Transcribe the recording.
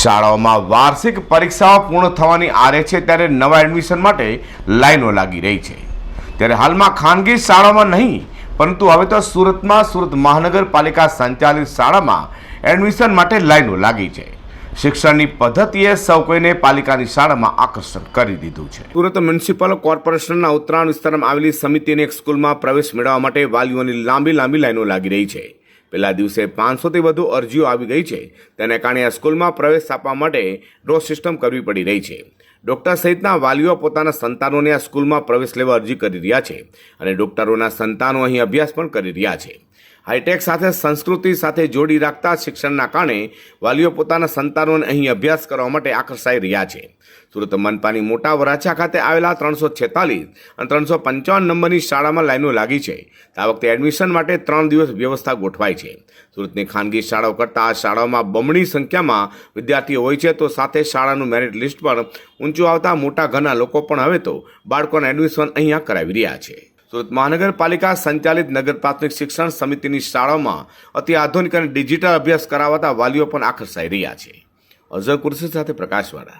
શાળાઓમાં વાર્ષિક પરીક્ષાઓ પૂર્ણ થવાની આરે છે ત્યારે નવા એડમિશન માટે લાઈનો લાગી રહી છે. ત્યારે હાલમાં ખાનગી શાળામાં નહીં, પરંતુ હવે તો સુરતમાં સુરત મહાનગરપાલિકા સંચાલિત શાળામાં એડમિશન માટે લાઈનો લાગી છે. શિક્ષણની પદ્ધતિએ સૌ કોઈને પાલિકાની શાળામાં આકર્ષણ કરી દીધું છે. સુરત મ્યુનિસિપલ કોર્પોરેશનના ઉત્તરાયણ વિસ્તારમાં આવેલી સમિતિની એક સ્કૂલમાં પ્રવેશ મેળવવા માટે વાલીઓની લાંબી લાંબી લાઈનો લાગી રહી છે. પહેલા દિવસે પાંચસોથી વધુ અરજીઓ આવી ગઈ છે. તેને કારણે આ સ્કૂલમાં પ્રવેશ આપવા માટે ડ્રો સિસ્ટમ કરવી પડી રહી છે. ડોક્ટર સહિતના વાલીઓ પોતાના સંતાનોને આ સ્કૂલમાં પ્રવેશ લેવા અરજી કરી રહ્યા છે અને ડોક્ટરોના સંતાનો અહીં અભ્યાસ પણ કરી રહ્યા છે. હાઈટેક સાથે સંસ્કૃતિ સાથે જોડી રાખતા શિક્ષણના કારણે વાલીઓ પોતાના સંતાનોને અહીં અભ્યાસ કરવા માટે આકર્ષાઈ રહ્યા છે. સુરત મનપાની મોટા વરાછા ખાતે આવેલા ત્રણસો છેતાલીસ અને ત્રણસો પંચાવન નંબરની શાળામાં લાઈનો લાગી છે. આ વખતે એડમિશન માટે ત્રણ દિવસ વ્યવસ્થા ગોઠવાઈ છે. સુરતની ખાનગી શાળાઓ કરતાં આ શાળાઓમાં બમણી સંખ્યામાં વિદ્યાર્થીઓ હોય છે તો સાથે શાળાનું મેરિટ લિસ્ટ પણ ઊંચું આવતા મોટા ઘરના લોકો પણ હવે તો બાળકોના એડમિશન અહીંયા કરાવી રહ્યા છે. સુરત મહાનગરપાલિકા સંચાલિત નગર પ્રાથમિક શિક્ષણ સમિતિની શાળાઓમાં અતિ આધુનિક અને ડિજિટલ અભ્યાસ કરાવતા વાલીઓ પણ આકર્ષાઈ રહ્યા છે. અઝર કુર્સી સાથે પ્રકાશવાળા.